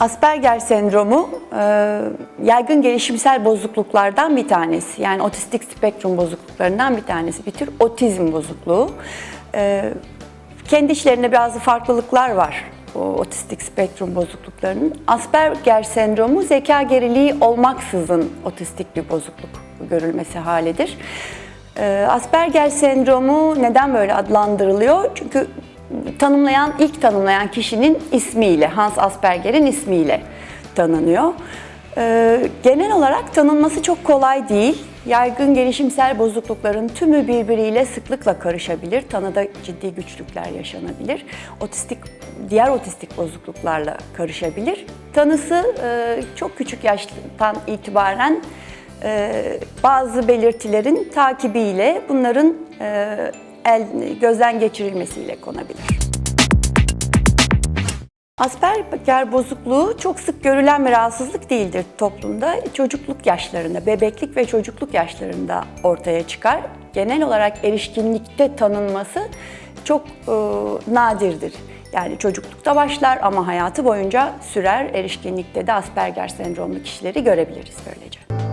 Asperger sendromu e, yaygın gelişimsel bozukluklardan bir tanesi. Yani otistik spektrum bozukluklarından bir tanesi. Bir tür otizm bozukluğu. E, kendi içlerinde bazı farklılıklar var o otistik spektrum bozukluklarının. Asperger sendromu zeka geriliği olmaksızın otistik bir bozukluk görülmesi halidir. E, Asperger sendromu neden böyle adlandırılıyor? Çünkü tanımlayan, ilk tanımlayan kişinin ismiyle, Hans Asperger'in ismiyle tanınıyor. Ee, genel olarak tanınması çok kolay değil. Yaygın gelişimsel bozuklukların tümü birbiriyle sıklıkla karışabilir. Tanıda ciddi güçlükler yaşanabilir. Otistik, diğer otistik bozukluklarla karışabilir. Tanısı e, çok küçük yaştan itibaren e, bazı belirtilerin takibiyle bunların e, el, gözden geçirilmesiyle konabilir. Asperger bozukluğu çok sık görülen bir rahatsızlık değildir toplumda. Çocukluk yaşlarında, bebeklik ve çocukluk yaşlarında ortaya çıkar. Genel olarak erişkinlikte tanınması çok e, nadirdir. Yani çocuklukta başlar ama hayatı boyunca sürer. Erişkinlikte de Asperger sendromlu kişileri görebiliriz böylece.